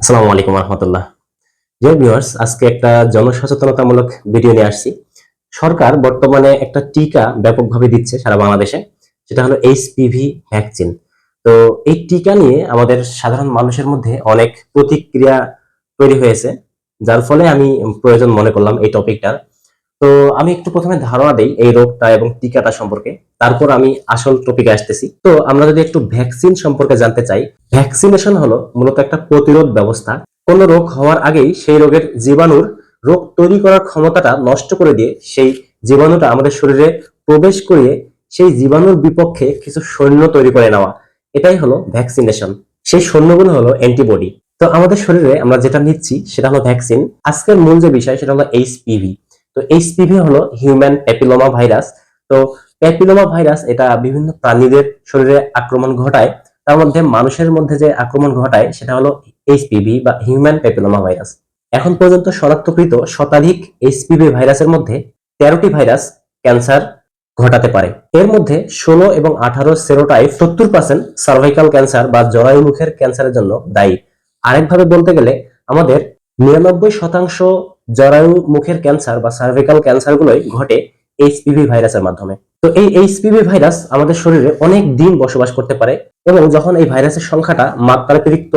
আসসালামু আলাইকুম রহমতুল্লাহ যে ভিউয়ার্স আজকে একটা জনসচেতনতামূলক ভিডিও নিয়ে আসছি। সরকার বর্তমানে একটা টিকা ব্যাপকভাবে দিচ্ছে সারা বাংলাদেশে, সেটা হলো এইচপিভি ভ্যাকসিন তো এই টিকা নিয়ে আমাদের সাধারণ মানুষের মধ্যে অনেক প্রতিক্রিয়া তৈরি হয়েছে, যার ফলে আমি প্রয়োজন মনে করলাম এই টপিকটার তো আমি একটু প্রথমে ধারণা দেই এই রোগটা এবং টিকাটা সম্পর্কে। তারপর আমি আসল টপিকে আসতেছি। তো আমরা যদি একটু ভ্যাকসিন সম্পর্কে জানতে চাই ভ্যাকসিনেশন হলো মূলত একটা প্রতিরোধ ব্যবস্থা। কোনো রোগ হওয়ার আগেই সেই রোগের জীবাণুর রোগ তৈরি করার ক্ষমতাটা নষ্ট করে দিয়ে সেই জীবাণুটা আমাদের শরীরে প্রবেশ করিয়ে সেই জীবাণুর বিপক্ষে কিছু সৈন্য তৈরি করে নেওয়া। এটাই হলো ভ্যাকসিনেশন সেই সৈন্যগুলো হলো অ্যান্টিবডি তো আমাদের শরীরে আমরা যেটা নিচ্ছি সেটা হলো ভ্যাকসিন আজকের মূল যে বিষয় সেটা হলো এইচপিভি তো এইচপিভি হলো হিউম্যান প্যাপিলোমা ভাইরাস তো প্যাপিলোমা ভাইরাস এটা বিভিন্ন প্রাণীদের শরীরে আক্রমণ ঘটায়। তার মধ্যে মানুষের মধ্যে যে আক্রমণ ঘটায়, সেটা হলো এইচপিভি বা হিউম্যান প্যাপিলোমা ভাইরাস এখন পর্যন্ত শনাক্তকৃত শতাধিক এইচপিভি ভাইরাসের মধ্যে তেরোটি ভাইরাস ক্যান্সার ঘটাতে পারে। এর মধ্যে ষোলো এবং আঠারো সেরোটাইপ সত্তর পার্সেন্ট সার্ভাইকাল ক্যান্সার বা জরায়ু মুখের ক্যান্সারের জন্য দায়ী। আরেকভাবে বলতে গেলে আমাদের নিরানব্বই শতাংশ জরায়ু মুখের ক্যান্সার বা সার্ভিকাল ক্যান্সারগুলোই ঘটে এইচপিভি ভাইরাসের মাধ্যমে। তো এই এইচপিভি ভাইরাস আমাদের শরীরে অনেক দিন বসবাস করতে পারে এবং যখন এই ভাইরাসের সংখ্যাটা মাত্রাতিরিক্ত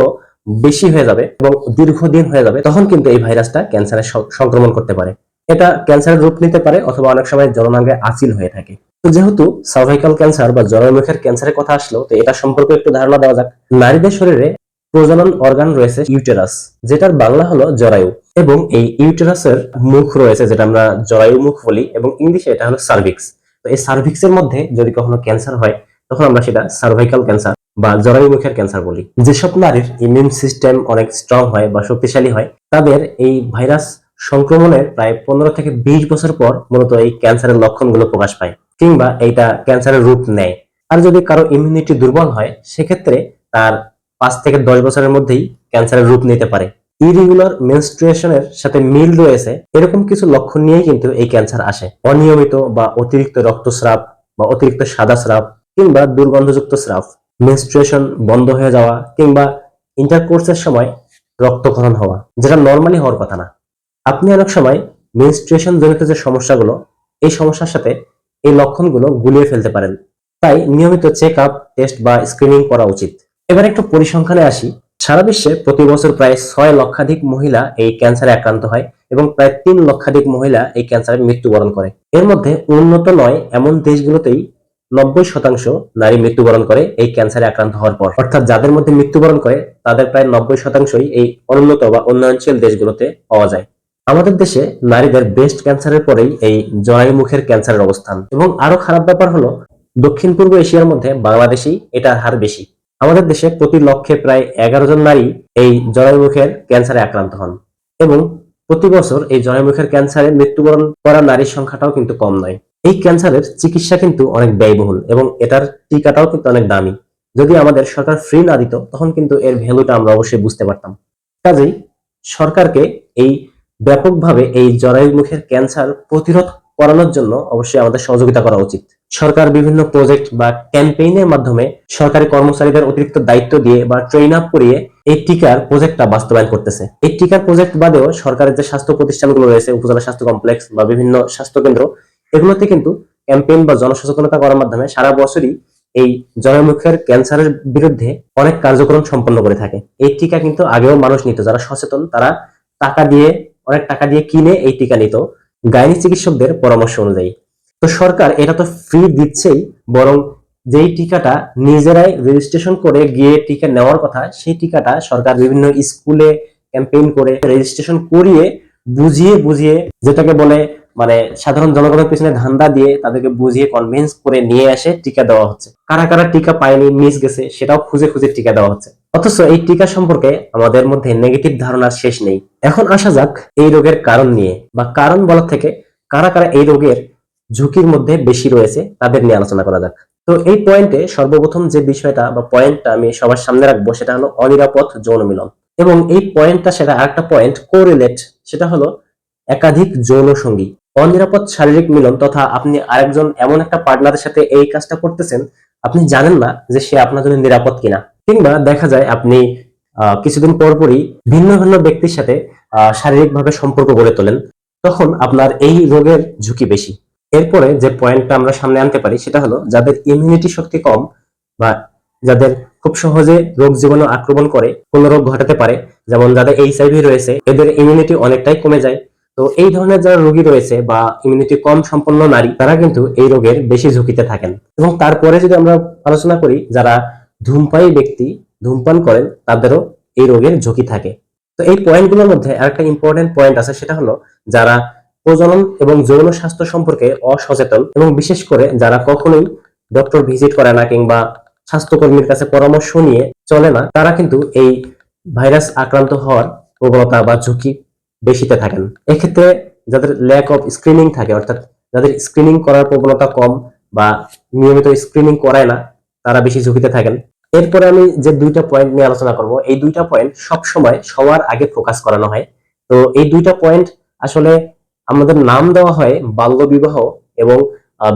বেশি হয়ে যাবে এবং দীর্ঘদিন হয়ে যাবে, তখন কিন্তু এই ভাইরাসটা ক্যান্সারের সংক্রমণ করতে পারে। এটা ক্যান্সারের রূপ নিতে পারে অথবা অনেক সময় জননাঙ্গে আচিল হয়ে থাকে। তো যেহেতু সার্ভাইকাল ক্যান্সার বা জরায়ুমুখের ক্যান্সারের কথা আসলো, তো এটা সম্পর্কে একটু ধারণা দেওয়া যাক। নারীদের শরীরে প্রজনন অর্গান রয়েছে ইউটেরাস যেটার বাংলা হলো জরায়ু। এবং এই ইউটেরাসের মুখ রয়েছে, যেটা আমরা জরায়ু মুখ বলি, এবং ইংলিশে এটা হলো সার্ভিক্স তো এই সার্ভিক্সের মধ্যে যদি কখনো ক্যান্সার হয়, তখন আমরা সেটা সার্ভাইকাল ক্যান্সার বা জরায়ু মুখের ক্যান্সার বলি। যেসব নারীর ইমিউন সিস্টেম অনেক স্ট্রং হয় বা শক্তিশালী হয়, তাদের এই ভাইরাস সংক্রমণের প্রায় পনেরো থেকে বিশ বছর পর মূলত এই ক্যান্সারের লক্ষণগুলো প্রকাশ পায়, কিংবা এইটা ক্যান্সারের রূপ নেয়। আর যদি কারও ইমিউনিটি দুর্বল হয়, সেক্ষেত্রে তার পাঁচ থেকে দশ বছরের মধ্যেই ক্যান্সারের রূপ নিতে পারে। ইরেগুলার মেনস্ট্রুয়েশনের সাথে মিল রয়েছে, এরকম কিছু লক্ষণ নিয়েই কিন্তু এই ক্যান্সার আসে। অনিয়মিত বা অতিরিক্ত রক্তস্রাব বা অতিরিক্ত সাদা স্রাব কিংবা দুর্গন্ধযুক্ত স্রাব মেনস্ট্রুয়েশন বন্ধ হয়ে যাওয়া কিংবা ইন্টারকোর্সের সময় রক্তক্ষরণ হওয়া, যেটা নর্মালি হওয়ার কথা না। আপনি অনেক সময় মেনস্ট্রুয়েশন জনিত যে সমস্যাগুলো, এই সমস্যার সাথে এই লক্ষণগুলো গুলিয়ে ফেলতে পারেন। তাই নিয়মিত চেক আপ টেস্ট বা স্ক্রিনিং করা উচিত। এবার একটু পরিসংখ্যানে আসি। সারা বিশ্বে প্রতি বছর প্রায় ছয় লক্ষাধিক মহিলা এই ক্যান্সারে আক্রান্ত হয় এবং প্রায় তিন লক্ষাধিক মহিলা এই ক্যান্সারে মৃত্যুবরণ করে। এর মধ্যে উন্নত নয় এমন দেশগুলোতেই নব্বই শতাংশ নারী মৃত্যুবরণ করে এই ক্যান্সারে আক্রান্ত হওয়ার পর। অর্থাৎ যাদের মধ্যে মৃত্যুবরণ করে, তাদের প্রায় নব্বই শতাংশই এই অনুন্নত বা উন্নয়নশীল দেশগুলোতে পাওয়া যায়। আমাদের দেশে নারীদের ব্রেস্ট ক্যান্সারের পরেই এই জরায়ু মুখের ক্যান্সারের অবস্থান। এবং আরও খারাপ ব্যাপার হলো দক্ষিণ পূর্ব এশিয়ার মধ্যে বাংলাদেশেই এটার হার বেশি। আমাদের দেশে প্রতি লক্ষে প্রায় এগারো জন নারী এই জরায়ুমুখের ক্যান্সারে আক্রান্ত হন এবং প্রতি বছর এই জরায়ুমুখের ক্যান্সারে মৃত্যুবরণ করা নারীর সংখ্যাটাও কিন্তু কম নয়। এই ক্যান্সারের চিকিৎসা কিন্তু অনেক ব্যয়বহুল এবং এটার টিকাটাও কিন্তু অনেক দামি। যদি আমাদের সরকার ফ্রি না দিত, তখন কিন্তু এর ভ্যালুটা আমরা অবশ্যই বুঝতে পারতাম। কাজেই সরকারকে এই ব্যাপকভাবে এই জরায়ুমুখের ক্যান্সার প্রতিরোধ করানোর জন্য অবশ্যই আমাদের সহযোগিতা করা উচিত। সরকার বিভিন্ন প্রজেক্ট বা ক্যাম্পেইনের মাধ্যমে সরকারি কর্মচারীদের অতিরিক্ত দায়িত্ব দিয়ে বা ট্রেন আপ করিয়ে এই টিকার প্রজেক্টটা বাস্তবায়ন করতেছে। এই টিকার প্রজেক্ট বাদেও সরকারের যে স্বাস্থ্য প্রতিষ্ঠানগুলো রয়েছে, উপজেলা স্বাস্থ্য কমপ্লেক্স বা বিভিন্ন স্বাস্থ্য কেন্দ্র, এগুলোতে কিন্তু ক্যাম্পেইন বা জনসচেতনতা করার মাধ্যমে সারা বছরই এই জনমুখের ক্যান্সারের বিরুদ্ধে অনেক কার্যক্রম সম্পন্ন করে থাকে। এই টিকা কিন্তু আগেও মানুষ নিত, যারা সচেতন তারা টাকা দিয়ে, অনেক টাকা দিয়ে কিনে এই টিকা নিত। গাইনি চিকিৎসকদের পরামর্শ অনুযায়ী। তো সরকার এটা তো ফ্রি দিচ্ছেই, বরং যেই টিকাটা নিজেরাই রেজিস্ট্রেশন করে গিয়ে টিকা নেওয়ার কথা, সেই টিকাটা সরকার বিভিন্ন স্কুলে ক্যাম্পেইন করে রেজিস্ট্রেশন করিয়ে বুঝিয়ে বুঝিয়ে যেটাকে বলে মানে সাধারণ জনগণের পিছনে ধান্দা দিয়ে তাদেরকে বুঝিয়ে কনভিন্স করে নিয়ে আসে টিকা দেওয়া হচ্ছে। কারা কারা টিকা পায়নি মিস গেছে, সেটাও খুঁজে খুঁজে টিকা দেওয়া হচ্ছে। অথচ এই টিকা সম্পর্কে আমাদের মধ্যে নেগেটিভ ধারণা শেষ নেই। এখন আসা যাক এই রোগের কারণ নিয়ে, বা কারণ বলার থেকে কারা কারা এই রোগের ঝুঁকির মধ্যে বেশি রয়েছে, তাদের নিয়ে আলোচনা করা যাক। তো এই পয়েন্টে সর্বপ্রথম যে বিষয়টা বা পয়েন্টটা আমি সবার সামনে রাখব, সেটা হলো অনিরাপদ যৌন মিলন। এবং এই পয়েন্টটা সেটা আরেকটা পয়েন্ট কোরিলেট সেটা হলো একাধিক যৌন সঙ্গী। অনিরাপদ শারীরিক মিলন তথা আপনি আরেকজন এমন একটা পার্টনারের সাথে এই কাজটা করতেছেন, আপনি জানেন না যে সে আপনার জন্য নিরাপদ কিনা। কিংবা দেখা যায় আপনি কিছুদিন পর পরই ভিন্ন ভিন্ন ব্যক্তির সাথে শারীরিকভাবে সম্পর্ক গড়ে তোলেন। তখন আপনার এই রোগের ঝুঁকি বেশি। এরপরে যে পয়েন্টটা আমরা সামনে আনতে পারি, সেটা হলো যাদের ইমিউনিটি শক্তি কম বা যাদের খুব সহজে রোগ জীবাণু আক্রমণ করে, কোন রোগ ঘটাতে পারে, যেমন যাদের এইচআইভি রয়েছে, এদের ইমিউনিটি অনেকটাই কমে যায়। তো এই ধরনের যারা রোগী রয়েছে বা ইমিউনিটি কম সম্পন্ন নারী, তারা কিন্তু এই রোগের বেশি ঝুঁকিতে থাকেন। এবং তারপরে যদি আমরা আলোচনা করি, যারা ধূমপায়ী ব্যক্তি ধূমপান করেন, তাদেরও এই রোগের ঝুঁকি থাকে। তো এই পয়েন্টগুলোর মধ্যে আরেকটা ইম্পর্টেন্ট পয়েন্ট আছে, সেটা হলো যারা প্রজনন এবং যৌন স্বাস্থ্য সম্পর্কে অসচেতন এবং বিশেষ করে যারা কখনোই ডক্টর ভিজিট করে না কিংবা স্বাস্থ্যকর্মীর কাছে পরামর্শ নিয়ে চলে না, তারা কিন্তু এই ভাইরাস আক্রান্ত হওয়ার প্রবণতা বা ঝুঁকি বেশিতে থাকেন। এক্ষেত্রে যাদের ল্যাক অফ স্ক্রিনিং থাকে, অর্থাৎ যাদের স্ক্রিনিং করার প্রবণতা কম বা নিয়মিত স্ক্রিনিং করায় না, তারা বেশি ঝুঁকিতে থাকেন। এরপরে আমি যে দুইটা পয়েন্ট নিয়ে আলোচনা করব, এই দুইটা পয়েন্ট সব সময় সবার আগে ফোকাস করানো হয়। তো এই দুইটা পয়েন্ট আসলে আমাদের নাম দেওয়া হয় বাল্য বিবাহ এবং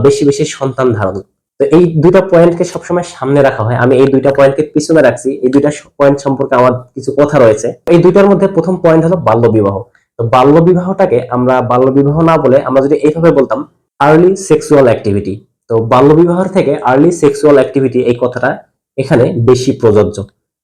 বেশি বেশি সন্তান ধারণ। তো এই দুইটা পয়েন্টকে সবসময় সামনে রাখা হয়। আমি এই দুইটা পয়েন্টকে পিছনে রাখছি। এই দুইটা পয়েন্ট সম্পর্কে আমার কিছু কথা রয়েছে। এই দুইটার মধ্যে প্রথম পয়েন্ট হলো বাল্য বিবাহ তো বাল্য বিবাহটাকে আমরা বাল্য বিবাহ না বলে আমরা যদি এইভাবে বলতাম আর্লি সেক্সুয়াল অ্যাক্টিভিটি তো বাল্য বিবাহের থেকে আর্লি সেক্সুয়াল অ্যাক্টিভিটি এই কথাটা এখানে বেশি প্রযোজ্য।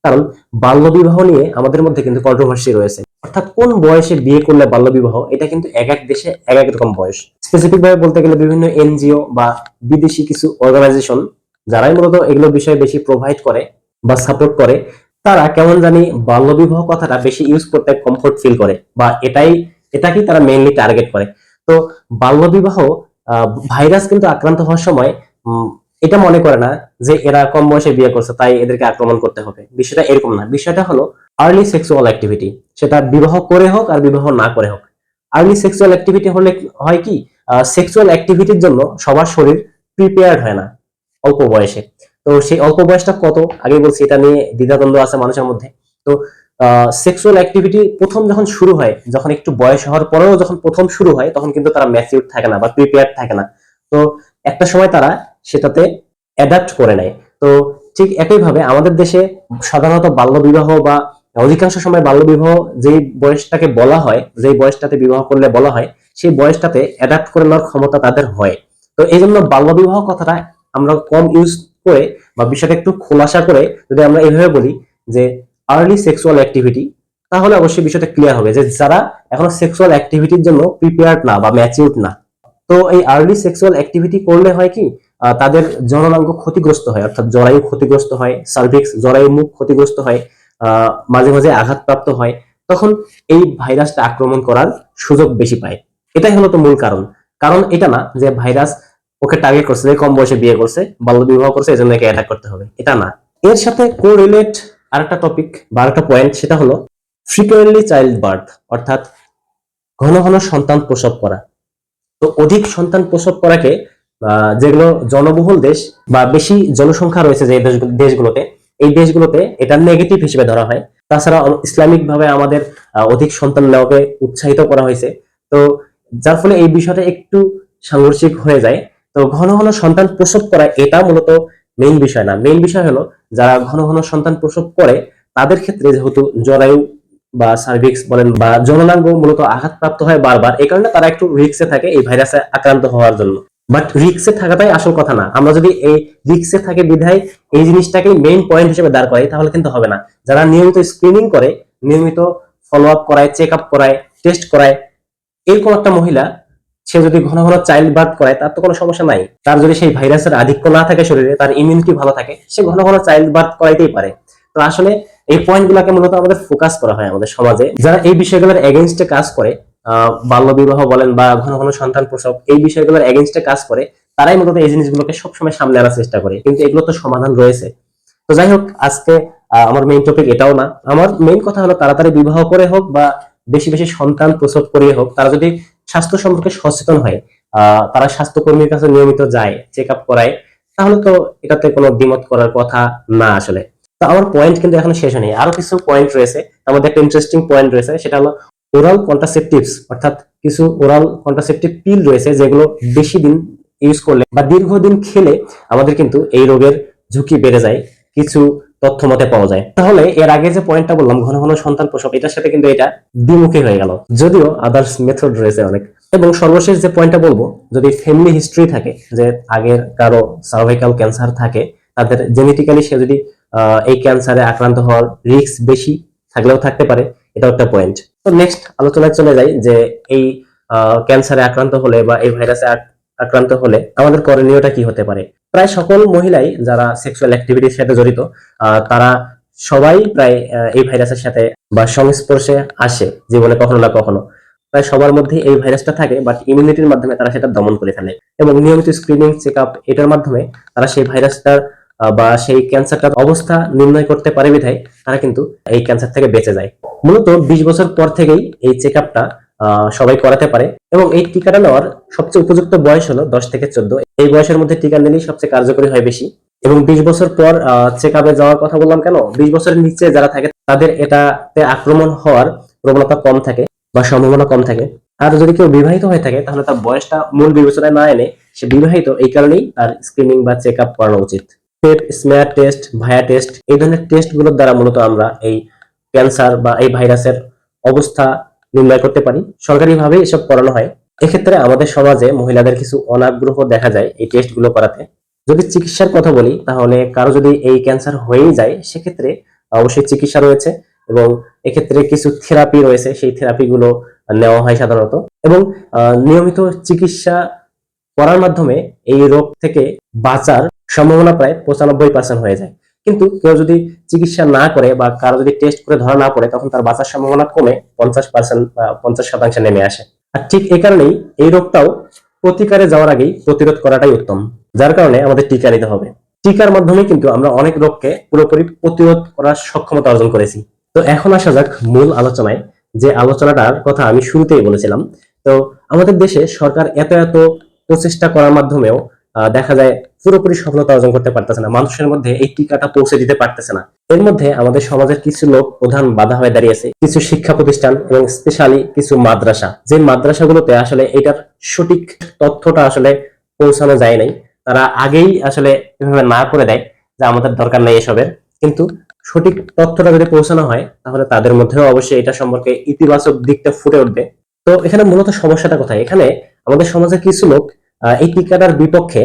কারণ বাল্য বিবাহ নিয়ে আমাদের মধ্যে কিন্তু কন্ট্রোভার্সি রয়েছে। অর্থাৎ কোন বয়সে বিয়ে করলে বাল্য বিবাহ এটা কিন্তু এক এক দেশে এক এক রকম বয়স। স্পেসিফিক ভাবে বলতে গেলে বিভিন্ন এনজিও বা বিদেশি কিছু অর্গানাইজেশন যারাই মূলত এগুলো বিষয়ে বেশি প্রোভাইড করে বা সাপোর্ট করে, তারা কেমন জানি বাল্য বিবাহ কথাটা বেশি ইউজ করতে কমফোর্ট ফিল করে বা এটাই, এটাকেই তারা মেইনলি টার্গেট করে। তো বাল্য বিবাহ ভাইরাস কিন্তু আক্রান্ত হওয়ার সময় এটা মনে করে না যে এরা কম বয়সে বিয়ে করছে, তাই এদেরকে আক্রমণ করতে হবে। বিষয়টা এরকম না। বিষয়টা হলো আর্লি সেক্সুয়াল অ্যাক্টিভিটি সেটা বিবাহ করে হোক আর বিবাহ না করে হোক। আর্লি সেক্সুয়াল অ্যাক্টিভিটি হলে হয় কি সেক্সুয়াল অ্যাক্টিভিটির জন্য সবার শরীর প্রিপেয়ার্ড হয় না অল্প বয়সে। তো সেই অল্প বয়সটা কত? আগে বলছি, এটা নিয়ে দ্বিধাদ্বন্দ্ব আছে মানুষের মধ্যে। তো সেক্সুয়াল অ্যাক্টিভিটি প্রথম যখন শুরু হয়, যখন একটু বয়স হওয়ার পরেও যখন প্রথম শুরু হয়, তখন কিন্তু তারা ম্যাচিউর থাকে না বা প্রিপেয়ার্ড থাকে না। তো একটা সময় তারা সেটাতে অ্যাডাপ্ট করে নেয়। তো ঠিক একইভাবে আমাদের দেশে সাধারণত বাল্য বিবাহ বা অধিকাংশ সময় বাল্য বিবাহ যেই বয়সটাকে বলা হয়, যেই বয়সটাতে বিবাহ করলে বলা হয়, সেই বয়সটাতে অ্যাডাপ্ট করে নেওয়ার ক্ষমতা তাদের হয়। তো এই জন্য বাল্য বিবাহ কথাটা আমরা কম ইউজ করে বা বিষয়টা একটু খোলাসা করে যদি আমরা এইভাবে বলি যে আর্লি সেক্সুয়াল অ্যাক্টিভিটি তাহলে অবশ্যই বিষয়টা ক্লিয়ার হবে যে যারা এখনও সেক্সুয়াল অ্যাক্টিভিটির জন্য প্রিপেয়ার্ড না বা ম্যাচিউরড না। তো এই আর্লি সেক্সুয়াল অ্যাক্টিভিটি করলে হয় কি তাদের জননাঙ্গ ক্ষতিগ্রস্ত হয়, অর্থাৎ জরায়ু ক্ষতিগ্রস্ত হয় সার্ভিক্স জরায়ু মুখ ক্ষতিগ্রস্ত হয় মাঝে মাঝে আঘাতপ্রাপ্ত হয়, তখন এই ভাইরাসটা আক্রমণ করার সুযোগ বেশি পায়। এটাই হলো তো মূল কারণ। কারণ এটা না যে ভাইরাস ওকে টার্গেট করছে, যে কম বয়সে বিয়ে করছে বাল্য বিবাহ করছে, এজন্য একে অ্যাটাক করতে হবে। এটা না। এর সাথে কোরিলেট আরেকটা টপিক বা আরেকটা পয়েন্ট সেটা হলো ফ্রিকুয়েন্টলি চাইল্ড বার্থ অর্থাৎ ঘন ঘন সন্তান প্রসব করা। তো অধিক সন্তান প্রসব করাকে যেগুলো জনবহুল দেশ বা বেশি জনসংখ্যা রয়েছে যে দেশগুলোতে, এই দেশগুলোতে এটা নেগেটিভ হিসেবে ধরা হয়। তাছাড়া ইসলামিক ভাবে আমাদের অধিক সন্তান নেওয়াকে উৎসাহিত করা হয়েছে। তো যার ফলে এই বিষয়টা একটু সাংঘর্ষিক হয়ে যায়। তো ঘন ঘন সন্তান প্রসব করা এটা মূলত মেইন বিষয় না। মেইন বিষয় হলো, যারা ঘন ঘন সন্তান প্রসব করে, তাদের ক্ষেত্রে যেহেতু জরায়ু বা সার্ভিক্স বলেন বা জননাঙ্গ মূলত আঘাতপ্রাপ্ত হয় বারবার, এই কারণে তারা একটু রিক্সে থাকে এই ভাইরাসে আক্রান্ত হওয়ার জন্য। বাট রিক্সে থাকাটাই আসল কথা না। আমরা যদি এই রিক্সে থাকে বিধায় এই জিনিসটাকে মেইন পয়েন্ট হিসেবে দাঁড় করাই, তাহলে কিন্তু হবে না। যারা নিয়মিত স্ক্রিনিং করে, নিয়মিত ফলো আপ করায় চেক আপ করায় টেস্ট করায়, এরকম একটা মহিলা, সে যদি ঘন ঘন চাইল্ড বার্থ করায়, তার তো কোনো সমস্যা নাই। তার যদি সেই ভাইরাসের আধিক্য না থাকে শরীরে, তার ইমিউনিটি ভালো থাকে, সে ঘন ঘন চাইল্ড বার্থ করাইতেই পারে। তো আসলে এই পয়েন্ট গুলাকে মূলত আমাদের ফোকাস করা হয় আমাদের সমাজে। যারা এই বিষয়গুলোর এগেনস্টে কাজ করে আহ, বাল্য বিবাহ বলেন বা ঘন ঘন সন্তান প্রসব এই বিষয়গুলোর এগেনস্টে কাজ করে তারাই মূলত এই জিনিসগুলোকে সবসময় সামনে আনার চেষ্টা করে। কিন্তু এগুলো তো সমাধান রয়েছে। তো যাই হোক আজকে আমার মেইন টপিক এটাও না। আমার মেইন কথা হলো তাড়াতাড়ি বিবাহ করে হোক বা বেশি বেশি সন্তান প্রসব করিয়ে হোক তারা যদি স্বাস্থ্য সম্পর্কে সচেতন হয় তারা স্বাস্থ্যকর্মীর কাছে নিয়মিত যায় চেক আপ করায় তাহলে তো এটাতে কোনো দ্বিমত করার কথা না আসলে। তো আমার পয়েন্ট কিন্তু এখন শেষ হয়নি। আরও কিছু পয়েন্ট রয়েছে। মধ্যে একটা ইন্টারেস্টিং পয়েন্ট রয়েছে সেটা হলো ওরাল কন্ট্রাসেপটিভস অর্থাৎ কিছু ওরাল কন্ট্রাসেপটিভ পিল রয়েছে যেগুলো বেশি দিন ইউজ করলে বা দীর্ঘদিন খেলে আমাদের কিন্তু এই রোগের ঝুঁকি বেড়ে যায়, কিছু তথ্য মতে পাওয়া যায়। তাহলে এর আগে যে পয়েন্টটা বললাম, ঘন ঘন সন্তান প্রসব, এটার সাথে কিন্তু এটা দ্বিমুখী হয়ে গেল। যদিও আদার্স মেথড রয়েছে অনেক। এবং সর্বশেষ যে পয়েন্টটা বলব, যদি ফ্যামিলি হিস্ট্রি থাকে, যে আগের কারও সার্ভাইকাল ক্যান্সার থাকে, তাদের জেনেটিক্যালি সে যদি এই ক্যান্সারে আক্রান্ত হওয়ার রিস্ক বেশি থাকলেও থাকতে পারে এটাও একটা পয়েন্ট তো নেক্সট আলোচনায় চলে যাই যে এই ক্যান্সারে আক্রান্ত হলে বা এই ভাইরাসে আক্রান্ত হলে আমাদের করণীয়টা কি হতে পারে? প্রায় সকল মহিলাই যারা সেক্সুয়াল অ্যাক্টিভিটির সাথে জড়িত তারা সবাই প্রায় এই ভাইরাসের সাথে বা সংস্পর্শে আসে জীবনে কখনো না কখনো। প্রায় সবার মধ্যে এই ভাইরাসটা থাকে বাট ইমিউনিটির মাধ্যমে তারা সেটা দমন করে ফেলে। এবং নিয়মিত স্ক্রিনিং চেক আপ এটার মাধ্যমে তারা সেই ভাইরাসটার বা সেই ক্যান্সারটার অবস্থা নির্ণয় করতে পারে বিধায় তারা কিন্তু এই ক্যান্সার থেকে বেঁচে যায়। মূলত বিশ বছর পর থেকেই এই চেক সবাই করাতে পারে এবং এই টিকাটা নেওয়ার সবচেয়ে উপযুক্ত বয়স হলো দশ থেকে চোদ্দ। এই বয়সের মধ্যে টিকা নিলেই সবচেয়ে কার্যকরী হয় বেশি। এবং বিশ বছর পর চেক আপে যাওয়ার কথা বললাম কেন? বিশ বছরের নিচে যারা থাকে তাদের এটাতে আক্রমণ হওয়ার প্রবণতা কম থাকে বা সম্ভাবনা কম থাকে। আর যদি কেউ বিবাহিত হয়ে থাকে তাহলে তার বয়সটা মূল বিবেচনায় না এনে সে বিবাহিত, এই কারণেই তার স্ক্রিনিং বা চেক আপ করানো উচিত। Pap smear test via test এই ধরনের টেস্টগুলোর দ্বারা মূলত আমরা এই ক্যান্সার বা এই ভাইরাসের অবস্থা নির্ণয় করতে পারি। সরকারিভাবে এসব করানো হয়। এক্ষেত্রে আমাদের সমাজে মহিলাদের কিছু অনাগ্রহ দেখা যায় এই টেস্টগুলো করাতে। যদি চিকিৎসার কথা বলি, তাহলে কারও যদি এই ক্যান্সার হয়েই যায়, সেক্ষেত্রে অবশ্যই চিকিৎসা রয়েছে এবং এক্ষেত্রে কিছু থেরাপি রয়েছে, সেই থেরাপি গুলো নেওয়া হয় সাধারণত। এবং নিয়মিত চিকিৎসা করার মাধ্যমে এই রোগ থেকে বাঁচার সম্ভাবনা প্রায় পঁচানব্বই পার্সেন্ট হয়ে যায়। কিন্তু কেউ যদি চিকিৎসা না করে বা কারও যদি টেস্ট করে ধরা না পড়ে, তখন তার বাঁচার সম্ভাবনা কমে পঞ্চাশ পার্সেন্ট বা পঞ্চাশ শতাংশে নেমে আসে। আর ঠিক এই কারণেই এই রোগটাও প্রতিকারে যাওয়ার আগেই প্রতিরোধ করাটাই উত্তম, যার কারণে আমাদের টিকা নিতে হবে। টিকার মাধ্যমে কিন্তু আমরা অনেক রোগকে পুরোপুরি প্রতিরোধ করার সক্ষমতা অর্জন করেছি। তো এখন আসা যাক মূল আলোচনায়, যে আলোচনাটার কথা আমি শুরুতেই বলেছিলাম। তো আমাদের দেশে সরকার এত এত প্রচেষ্টা করার মাধ্যমেও দেখা যায় পুরোপুরি সফলতা অর্জন করতে পারতেছে না। মানুষের মধ্যে এই টিকাটা পৌঁছে দিতে পারতেছে না। এর মধ্যে আমাদের সমাজের কিছু লোক প্রধান বাধা হয়ে দাঁড়িয়েছে কিছু শিক্ষা প্রতিষ্ঠান এবং স্পেশালি কিছু মাদ্রাসা। যে মাদ্রাসাগুলোতে আসলে এটার সঠিক তথ্যটা আসলে পৌঁছানো যায় নাই, তারা আগেই আসলে এভাবে না করে দেয় যে আমাদের দরকার নেই এসবের। কিন্তু সঠিক তথ্যটা যদি পৌঁছানো হয়, তাহলে তাদের মধ্যেও অবশ্যই এটা সম্পর্কে ইতিবাচক দিকটা ফুটে উঠবে। তো এখানে মূলত সমস্যাটা কোথায়? এখানে আমাদের সমাজের কিছু লোক এই টিকাটার বিপক্ষে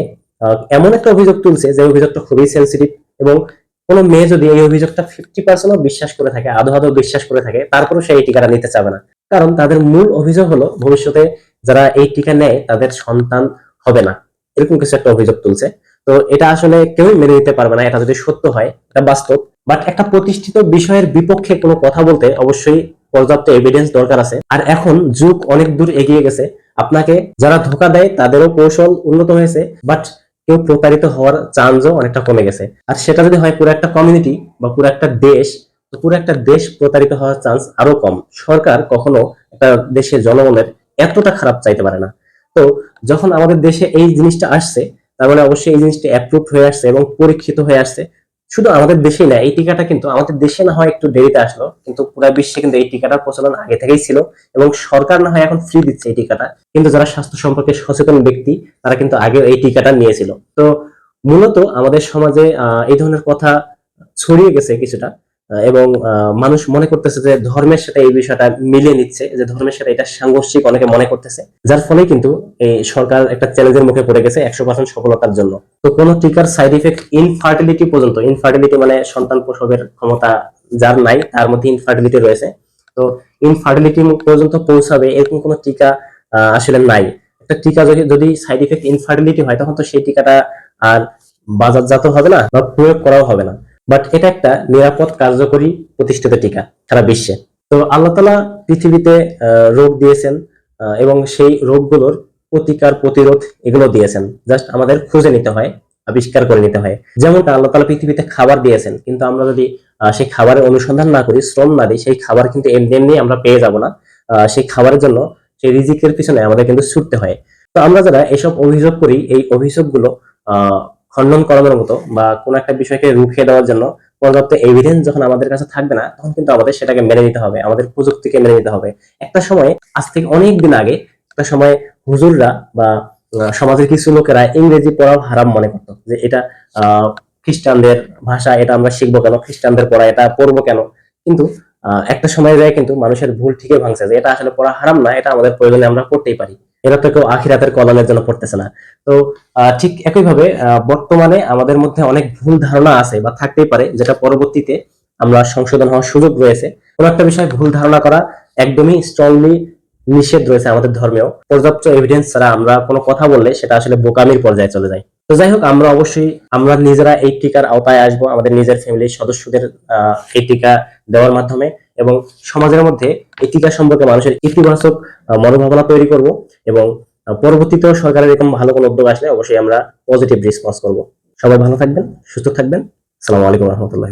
এমন একটা অভিযোগ তুলছে যে অভিযোগটা খুবই সেন্সিটিভ এবং কোনো মেয়ে যদি এই অভিযোগটা ফিফটি পার্সেন্টও বিশ্বাস করে থাকে আধো আধো বিশ্বাস করে থাকে, তারপরেও সে এই টিকাটা নিতে চাবে না। কারণ তাদের মূল অভিযোগ হলো, ভবিষ্যতে যারা এই টিকা নেয়, তাদের সন্তান হবে না। এরকম কিছু একটা অভিযোগ তুলছে। তো এটা আসলে কেউই মেনে নিতে পারবে না, এটা যদি সত্য হয়, এটা বাস্তব। বাট একটা প্রতিষ্ঠিত বিষয়ের বিপক্ষে কোনো কথা বলতে অবশ্যই পর্যাপ্ত এভিডেন্স দরকার আছে। আর এখন যুগ অনেক দূর এগিয়ে গেছে। আপনাকে যারা ধোকা দেয়, তাদেরও কৌশল উন্নত হয়েছে বাট কেউ প্রতারিত হওয়ার চান্সও অনেকটা কমে গেছে। আর সেটা যদি হয় পুরো একটা কমিউনিটি বা পুরো একটা দেশ পুরো একটা দেশ প্রতারিত হওয়ার চান্স আরও কম। সরকার কখনো একটা দেশের জনগণের এতটা খারাপ চাইতে পারে না। তো যখন আমাদের দেশে এই জিনিসটা আসছে, তার মানে অবশ্যই এই জিনিসটা অ্যাপ্রুভ হয়ে আসছে এবং পরীক্ষিত হয়ে আসছে শুধু আমাদের দেশে না, এই টিকাটা কিন্তু আমাদের দেশে না হয় একটু দেরিতে আসলো, কিন্তু পুরো বিশ্বে কিন্তু এই টিকাটার প্রচলন আগে থেকেই ছিল এবং সরকার না হয় এখন ফ্রি দিচ্ছে এই টিকাটা। কিন্তু যারা স্বাস্থ্য সম্পর্কে সচেতন ব্যক্তি, তারা কিন্তু আগে এই টিকাটা নিয়েছিল। তো মূলত আমাদের সমাজে এই ধরনের কথা ছড়িয়ে গেছে কিছুটা। এবং মানুষ মনে করতেছে যে ধর্মের সাথে এই বিষয়টা মিলিয়ে নিচ্ছে, যে ধর্মের সাথে এটা সাংঘর্ষিক অনেকে মনে করতেছে। যার ফলে কিন্তু এই সরকার একটা চ্যালেঞ্জের মুখে পড়ে গেছে একশো পার্সেন্ট সফলতার জন্য। তো কোন টিকার সাইড ইফেক্ট ইনফার্টিলিটি পর্যন্ত ইনফার্টিলিটি মানে সন্তান প্রসবের ক্ষমতা যার নাই, তার মধ্যে ইনফার্টিলিটি রয়েছে। তো ইনফার্টিলিটি পর্যন্ত পৌঁছাবে এরকম কোনো টিকা আসলে নাই। একটা টিকা যদি যদি সাইড ইফেক্ট ইনফার্টিলিটি হয়, তখন তো সেই টিকাটা আর বাজারজাত হবে না বা প্রয়োগ করাও হবে না। বাট এটা একটা নিরাপদ কার্যকরী প্রতিষ্ঠিত টিকা সারা বিশ্বে। তো আল্লাহ তালা পৃথিবীতে রোগ দিয়েছেন এবং সেই রোগগুলোর প্রতিকার, প্রতিরোধ এগুলো দিয়েছেন। জাস্ট আমাদের খুঁজে নিতে হয়, আবিষ্কার করে নিতে হয়। যেমনটা আল্লাহ তালা পৃথিবীতে খাবার দিয়েছেন, কিন্তু আমরা যদি সেই খাবারের অনুসন্ধান না করি, শ্রম না দিই, সেই খাবার কিন্তু এমনি এমনি আমরা পেয়ে যাব না সেই খাবারের জন্য সেই রিজিকের পিছনে আমাদের কিন্তু ছুটতে হয়। তো আমরা যারা এসব অভিযোগ করি, এই অভিযোগগুলো খণ্ডন করানোর মতো বা কোনো একটা বিষয়কে রুখে দেওয়ার জন্য পর্যাপ্ত এভিডেন্স যখন আমাদের কাছে থাকবে না, তখন কিন্তু আমাদের সেটাকে মেনে নিতে হবে, আমাদের প্রযুক্তিকে মেনে নিতে হবে। একটা সময়, আজ থেকে অনেক দিন আগে, একটা সময় হুজুররা বা সমাজের কিছু লোকেরা ইংরেজি পড়া হারাম মনে করতো যে এটা খ্রিস্টানদের ভাষা, এটা আমরা শিখব কেন, খ্রিস্টানদের পড়া, এটা পড়ব কেন? কিন্তু একটা সময় যায় কিন্তু মানুষের ভুল ঠিকই ভাঙছে যে এটা আসলে পড়া হারাম না, এটা আমাদের প্রয়োজনে আমরা পড়তেই পারি। এটা তো কেউ আখিরাতের কল্যাণের জন্য পড়তেছে না। তো ঠিক একইভাবে বর্তমানে আমাদের মধ্যে অনেক ভুল ধারণা আছে বা থাকতেই পারে, যেটা পরবর্তীতে আমরা সংশোধন হওয়ার সুযোগ রয়েছে। কোন একটা বিষয়ে ভুল ধারণা করা একদমই স্ট্রংলি নিষেধ রয়েছে আমাদের ধর্মেও। পর্যাপ্ত এভিডেন্স ছাড়া আমরা কোনো কথা বললে সেটা আসলে বোকামির পর্যায়ে চলে যায়। তো যাই হোক, আমরা অবশ্যই, আমরা নিজেরা এই টিকার আওতায় আসব, আমাদের নিজের ফ্যামিলির সদস্যদের এই টিকা দেওয়ার মাধ্যমে। এবং সমাজের মধ্যে এই টিকা সম্পর্কে মানুষের ইতিবাচক মনোভাবনা তৈরি করব এবং পরবর্তীতেও সরকারের এরকম ভালো কোনো উদ্যোগ আসলে অবশ্যই আমরা পজিটিভ রেসপন্স করব। সবাই ভালো থাকবেন, সুস্থ থাকবেন। আসসালামু আলাইকুম রহমতুল্লাহ